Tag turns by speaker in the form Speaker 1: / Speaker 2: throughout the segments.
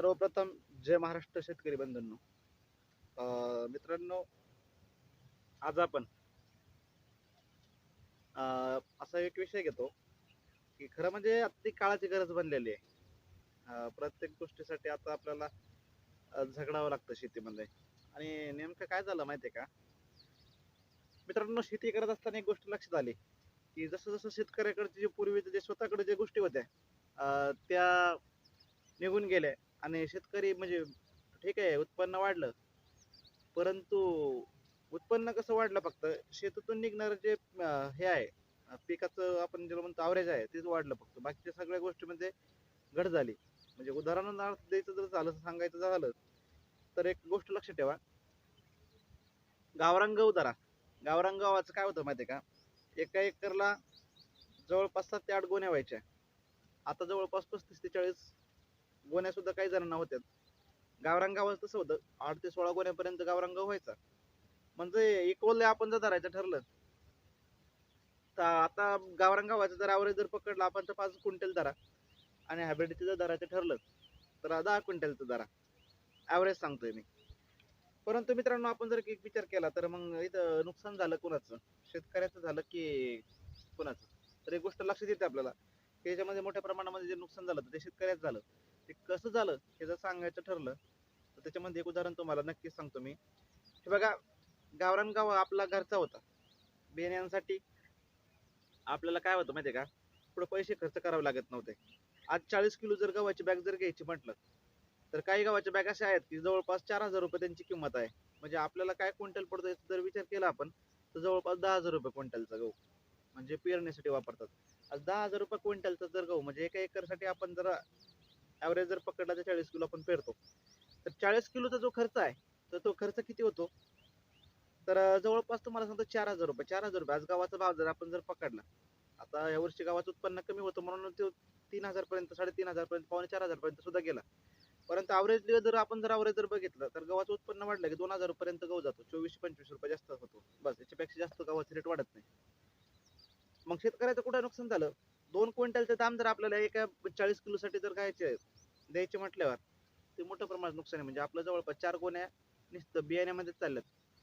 Speaker 1: सर्वप्रथम जय महाराष्ट्र शेतकरी बंधूंनो. अं, मित्रांनो आज आपण असा एक विषय घेतो की खरं म्हणजे आता ती काळाची गरज बनलेली आहे. प्रत्येक गोष्टीसाठी आता आपल्याला झगडावं लागतं शेतीमध्ये. आणि नेमकं काय झालं माहिती आहे का? मित्रांनो शेती करत असताना एक गोष्ट लक्षात आली की जसं जसं शेतकऱ्याकडचे जे पूर्वीचे जे स्वतःकडे जे गोष्टी होत्या त्या निघून गेल्या. आणि शेतकरी म्हणजे ठीक आहे उत्पन्न वाढलं. परंतु उत्पन्न कसं वाढलं फक्त? शेतातून निघणारं जे हे आहे पिकाचं आपण ज्याला म्हणतो आवरेज आहे तेच वाढलं फक्त. बाकीच्या सगळ्या गोष्टीमध्ये म्हणजे घट झाली. म्हणजे उदाहरणार्थ द्यायचं जर झालं सांगायचं झालं तर एक गोष्ट लक्षात ठेवा. गावरान गहू धरा. गावरान गव्हाचं काय होतं माहितीये का? एका एकरला जवळपास सात ते आठ गोण्या व्हायच्या. आता जवळपास पस्तीस ते चाळीस गोण्या सुद्धा काही जणांना होत्या. गावरान गावाचं तसं होतं. आठ ते सोळा गोण्यापर्यंत गावरान व्हायचा. म्हणजे इक्वल आपण जर धरायचं ठरलं तर आता गावरान गव्हाचं जर ॲव्हरेज जर पकडला आपण तर पाच क्विंटल धरा. आणि हायब्रिडचं जर धरायचं ठरलं तर दहा क्विंटलचं धरा. ॲव्हरेज सांगतोय मी. परंतु मित्रांनो आपण जर एक विचार केला तर मग इथं नुकसान झालं कोणाचं? शेतकऱ्याचं झालं की कोणाचं? तर एक गोष्ट लक्षात येते आपल्याला. की याच्यामध्ये मोठ्या प्रमाणामध्ये जे नुकसान झालं तर ते शेतकऱ्याचं झालं. ते कसं झालं हे जर सांगायचं ठरलं तर त्याच्यामध्ये एक उदाहरण तुम्हाला नक्कीच सांगतो मी. हे बघा गावरान गाव आपला घरचा होता. बियाण्यांसाठी आपल्याला काय होतं माहितीये का? पुढे पैसे खर्च करावे लागत नव्हते. आज चाळीस किलो जर गव्हाची बॅग जर घ्यायची म्हटलं तर काही गव्हाच्या बॅग अशा आहेत की जवळपास चार हजार रुपये त्यांची किंमत आहे. म्हणजे आपल्याला काय क्विंटल पडतो याचा जर विचार केला आपण तर जवळपास दहा हजार रुपये क्विंटलचा गहू म्हणजे पेरण्यासाठी वापरतात. आज दहा हजार रुपये क्विंटलचा जर गहू म्हणजे एका एकरसाठी आपण जर ॲव्हरेज जर पकडला तर चाळीस किलो आपण पेरतो. तर चाळीस किलोचा जो खर्च आहे तर तो खर्च किती होतो? तर जवळपास तुम्हाला सांगतो चार हजार रुपये. चार हजार रुपये. आज गावाचा भाव जर आपण जर पकडला आता यावर्षी गावाचं उत्पन्न कमी होतं म्हणून तो तीन हजार पर्यंत साडेतीन हजार पर्यंत पावणे चार हजार पर्यंत सुद्धा गेला. परंतु अवरेज जर आपण जर अवरेज जर बघितलं तर गव्हाचं उत्पन्न वाढलं की दोन हजार पर्यंत गहू जातो. चोवीस पंचवीस रुपये जास्त होतो. बस याच्यापेक्षा जास्त गव्हाचे रेट वाढत नाही. मग शेतकऱ्याचं कुठं नुकसान झालं? दोन क्विंटलचं दाम जर आपल्याला एका चाळीस किलो साठी जर घ्यायचे द्यायचे म्हटल्यावर ते मोठं प्रमाणात नुकसान आहे. म्हणजे आपलं जवळपास चार गोण्या नुसतं बियाण्यामध्ये चालल्यात.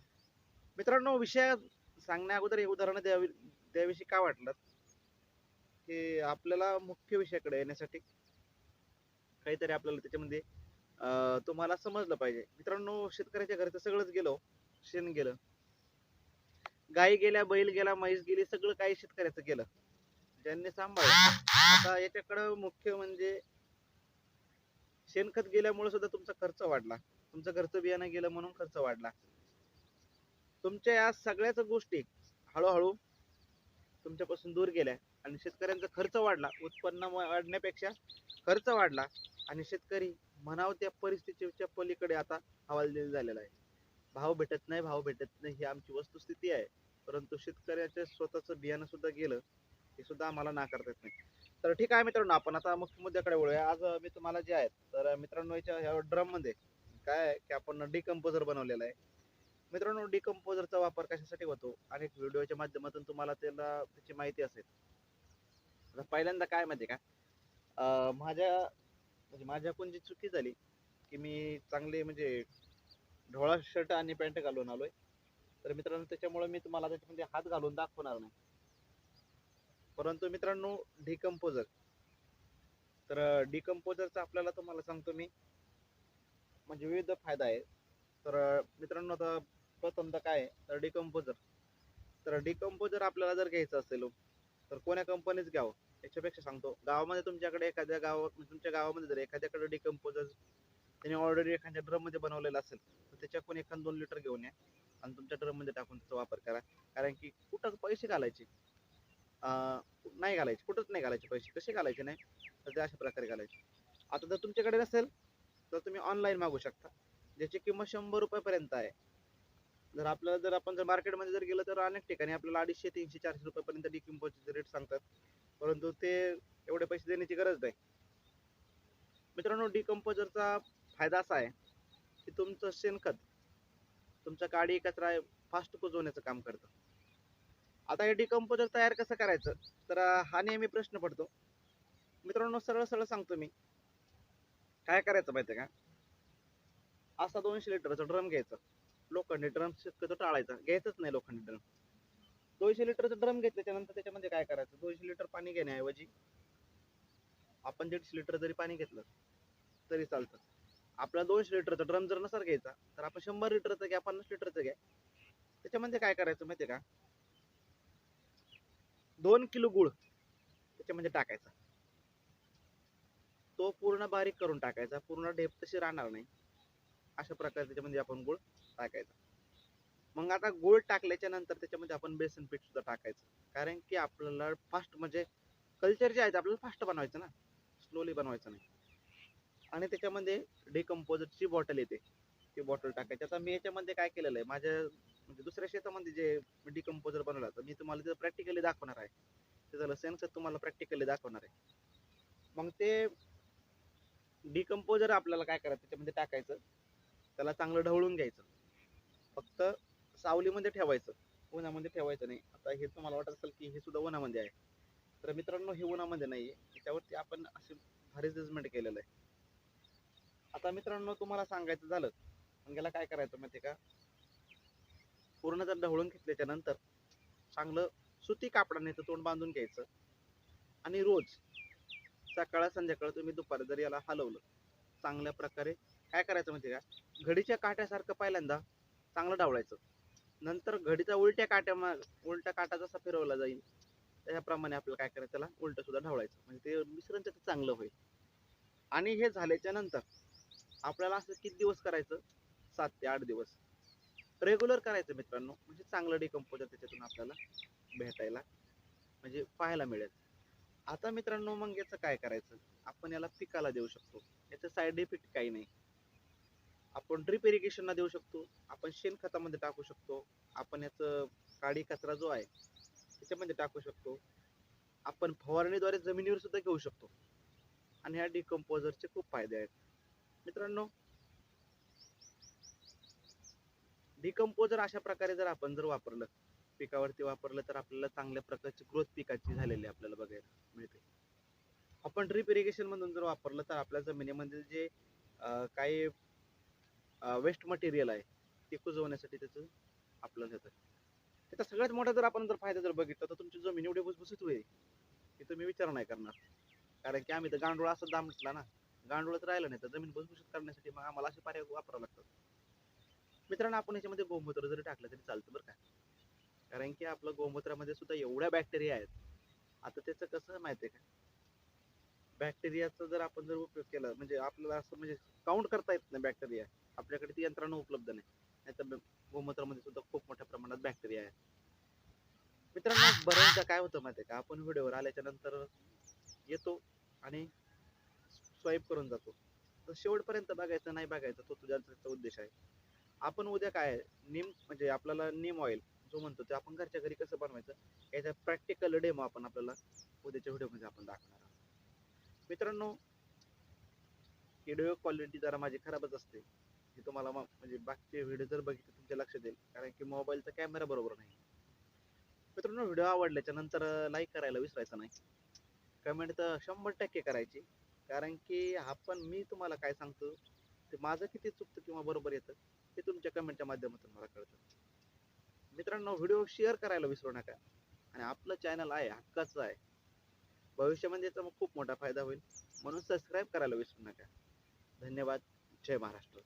Speaker 1: मित्रांनो विषय सांगण्या अगोदर हे उदाहरण द्यावी द्याविषयी का वाटलं? की आपल्याला मुख्य विषयाकडे येण्यासाठी काहीतरी आपल्याला त्याच्यामध्ये तुम्हाला समजलं पाहिजे. मित्रांनो शेतकऱ्याच्या घरचं सगळंच गेलो शेण गेलं. गाई गेल्या बैल गेला म्हैस गेली सगळं काही शेतकऱ्याचं गेलं. ज्यांनी सांभाळलं. आता याच्याकडं मुख्य म्हणजे शेणखत गेल्यामुळे सुद्धा तुमचा खर्च वाढला. तुमचं खर्च बियाणं गेलं म्हणून खर्च वाढला. तुमच्या या सगळ्याच गोष्टी हळूहळू तुमच्यापासून दूर गेल्या आणि शेतकऱ्यांचा खर्च वाढला. उत्पन्न वाढण्यापेक्षा खर्च वाढला आणि शेतकरी म्हणाव त्या परिस्थितीच्या पलीकडे आता हवालदिल झालेला आहे. भाव भेटत नाही भाव भेटत नाही ही आमची वस्तुस्थिती आहे. परंतु शेतकऱ्याचं स्वतःचं बियाणं सुद्धा गेलं हे सुद्धा आम्हाला नाकारता येत नाही. तर ठीक आहे मित्रांनो आपण आता मुख्य मुद्द्याकडे वळूया. आज मी तुम्हाला जे आहेत तर मित्रांनो याच्या ह्या ड्रममध्ये काय आहे की आपण डिकम्पोजर बनवलेला आहे. मित्रांनो डिकम्पोजरचा वापर कशासाठी होतो? आणि व्हिडिओच्या माध्यमातून तुम्हाला त्याला त्याची माहिती असेल. आता पहिल्यांदा काय माहिती का? माझ्या म्हणजे माझ्याकडून जी चुकी झाली की मी चांगले म्हणजे ढोळा शर्ट आणि पॅन्ट घालून आलोय. तर मित्रांनो त्याच्यामुळे मी तुम्हाला त्याच्यामध्ये हात घालून दाखवणार नाही. परंतु मित्रांनो डिकम्पोजर तर डिकम्पोजरचा आपल्याला तुम्हाला सांगतो मी. म्हणजे विविध फायदा आहे. तर मित्रांनो आता प्रथमतः काय आहे? तर डिकम्पोजर तर डिकम्पोजर आपल्याला जर घ्यायचं असेल तर कोण्या कंपनीच घ्यावं? याच्यापेक्षा सांगतो. गावामध्ये तुमच्याकडे एखाद्या गावा तुमच्या गावामध्ये जर एखाद्याकडे डिकम्पोजर त्याने ऑलरेडी एखाद्या ड्रममध्ये बनवलेला बनवलेलं असेल तर त्याच्याकडून एखाद दोन लिटर घेऊन या आणि तुमच्या ड्रममध्ये टाकून त्याचा वापर करा. कारण की कुठं पैसे घालायचे. नाही घालायचे. कुठंच नाही घालायचे पैसे. कसे घालायचे नाही? तर ते अशा प्रकारे घालायचे. आता जर तुमच्याकडे नसेल तर तुम्ही ऑनलाईन मागू शकता. ज्याची किंमत शंभर रुपयापर्यंत आहे. जर आपल्याला जर आपण जर मार्केटमध्ये जर गेलं तर अनेक ठिकाणी आपल्याला अडीचशे तीनशे चारशे रुपयापर्यंत डिकम्पोजचे रेट सांगतात. परंतु ते एवढे पैसे देण्याची गरज नाही. मित्रांनो डिकम्पोजरचा फायदा असा आहे की तुमचं शेणखत तुमचा गाडी कचरा फास्ट कुजवण्याचं काम करतं. आता हे डिकम्पोजर तयार कसं करायचं? तर हा नेहमी प्रश्न पडतो. मित्रांनो सरळ सरळ सांगतो मी. काय करायचं माहितीये का? असा दोनशे लिटरचा ड्रम घ्यायचा. लोखंडी ड्रम शक्यतो टाळायचा. घ्यायचंच नाही लोखंडी ड्रम. दोनशे लिटरचा ड्रम घेतल्याच्या नंतर त्याच्यामध्ये काय करायचं? दोनशे लिटर पाणी घेण्याऐवजी आपण दीडशे लिटर जरी पाणी घेतलं तरी चालतं. आपला दोनशे लिटरचा ड्रम जर नसर घ्यायचा तर आपण शंभर लिटरचं घ्या पन्नास लिटरचं घ्या. त्याच्यामध्ये काय करायचं माहिती का? दोन किलो गुळ त्याच्यामध्ये टाकायचा. तो पूर्ण बारीक करून टाकायचा. पूर्ण ढेप तशी राहणार नाही. अशा प्रकारे त्याच्यामध्ये आपण गुळ टाकायचा. मग आता गुळ टाकल्याच्या नंतर त्याच्यामध्ये आपण बेसन पीठ सुद्धा टाकायचं. कारण की आपल्याला फास्ट म्हणजे कल्चर जे आहे ते आपल्याला फास्ट बनवायचं ना. स्लोली बनवायचं नाही. आणि त्याच्यामध्ये डिकम्पोजरची बॉटल येते. ती बॉटल टाकायची. आता मी याच्यामध्ये काय केलेलं आहे? माझ्या म्हणजे दुसऱ्या शेतामध्ये जे डिकम्पोजर बनवलं तर मी तुम्हाला ते प्रॅक्टिकली दाखवणार आहे. त्याचं सेन्स तुम्हाला प्रॅक्टिकली दाखवणार आहे. मग ते डिकम्पोजर आपल्याला काय करायचं त्याच्यामध्ये टाकायचं. त्याला चांगलं ढवळून घ्यायचं. फक्त सावलीमध्ये ठेवायचं. उन्हामध्ये ठेवायचं नाही. आता हे तुम्हाला वाटत असेल की हे सुद्धा उन्हामध्ये आहे. तर मित्रांनो हे उन्हामध्ये नाही आहे त्याच्यावरती आपण असे भारी जजमेंट केलेलं आहे. आता मित्रांनो तुम्हाला सांगायचं झालं. मग याला काय करायचं माहिती का? पूर्ण जर ढवळून घेतल्याच्या नंतर चांगलं सुती कापडाने तर तोंड बांधून घ्यायचं. आणि रोज सकाळ संध्याकाळ तुम्ही दुपार जर याला हलवलं चांगल्या प्रकारे काय करायचं माहिती का? घडीच्या काट्यासारखं पहिल्यांदा चांगलं ढवळायचं. नंतर घडीचा उलट्या काट्या मा- उलटा काटा जसा फिरवला जाईल त्याप्रमाणे आपल्याला काय करायचं? त्याला उलट सुद्धा ढवळायचं. म्हणजे ते मिश्रण त्याचं चांगलं होईल. आणि हे झाल्याच्यानंतर आपल्याला असं किती दिवस करायचं? सात ते आठ दिवस. रेग्युलर करायचं मित्रांनो. म्हणजे चांगलं डिकम्पोजर त्याच्यातून आपल्याला भेटायला म्हणजे पाहायला मिळेल. आता मित्रांनो मग याचं काय करायचं? आपण याला पिकाला देऊ शकतो. याचं साईड इफेक्ट काही नाही. आपण ड्रिप इरिगेशनला देऊ शकतो. आपण शेणखतामध्ये टाकू शकतो. आपण याचं काडी कचरा जो आहे त्याच्यामध्ये टाकू शकतो. आपण फवारणीद्वारे जमिनीवर सुद्धा घेऊ शकतो. आणि ह्या डिकम्पोजरचे खूप फायदे आहेत. मित्रांनो डिकम्पोजर अशा प्रकारे जर आपण जर वापरलं पिकावरती वापरलं तर आपल्याला चांगल्या प्रकारची ग्रोथ पिकाची झालेली आपल्याला बघायला मिळते. आपण ड्रीप इरिगेशन मधून जर वापरलं तर आपल्या जमिनीमध्ये जे काही वेस्ट मटेरियल आहे ते कुजवण्यासाठी त्याचं आपल्याला होतं त्याचा सगळ्यात मोठा जर आपण जर फायदा जर बघितला तर तुमची जमीन एवढी भुसभुसीत होईल की तुम्ही विचार नाही करणार. कारण की आम्ही तर गांडूळ असं दाम म्हटला ना गांडूळच राहिलं नाही तर जमीन भुसभुशीत करण्यासाठी मग आम्हाला असे पर्याय वापरावे लागतात. मित्रांनो आपण याच्यामध्ये गोमूत्र जरी टाकलं तरी चालतं बरं का. कारण की आपलं गोमूत्रामध्ये सुद्धा एवढ्या बॅक्टेरिया आहेत. आता त्याचं कसं माहितीये का? बॅक्टेरियाचा जर आपण जर उपयोग केला म्हणजे आपल्याला असं म्हणजे काउंट करता येत नाही बॅक्टेरिया आपल्याकडे ती यंत्रणा उपलब्ध नाही. नाहीतर गोमूत्रामध्ये सुद्धा खूप मोठ्या प्रमाणात बॅक्टेरिया आहे मित्रांनो बऱ्याचदा काय होतं माहितीये का? आपण व्हिडिओवर आल्याच्यानंतर येतो आणि स्वाईप करून जातो. तर शेवटपर्यंत बघायचं नाही बघायचं तो तुझ्या उद्देश आहे. आपण उद्या काय नीम म्हणजे आपल्याला नीम ऑइल जो म्हणतो ते आपण घरच्या घरी कसं बनवायचं? याचा प्रॅक्टिकल डेमो आपण आपल्याला उद्याच्या व्हिडिओमध्ये आपण दाखवणार आहोत. मित्रांनो व्हिडिओ क्वालिटी जरा माझी खराबच असते. की तुम्हाला म- म्हणजे बाकीचे व्हिडिओ जर बघितले तुमच्या लक्षात येईल. कारण की मोबाईलचा कॅमेरा बरोबर नाही. मित्रांनो व्हिडिओ आवडल्याच्या नंतर लाईक करायला विसरायचं नाही. कमेंट तर शंभर टक्के करायची. कारण की आपण मी तुम्हाला काय सांगतो? ते माझं किती चुकतं किंवा बरोबर येतं? हे तुमच्या कमेंटच्या माध्यमातून मला कळतं. मित्रांनो व्हिडिओ शेअर करायला विसरू नका. आणि आपलं चॅनल आहे हक्काचं आहे. भविष्यामध्ये याचा खूप मोठा फायदा होईल. म्हणून सबस्क्राईब करायला विसरू नका. धन्यवाद. जय महाराष्ट्र.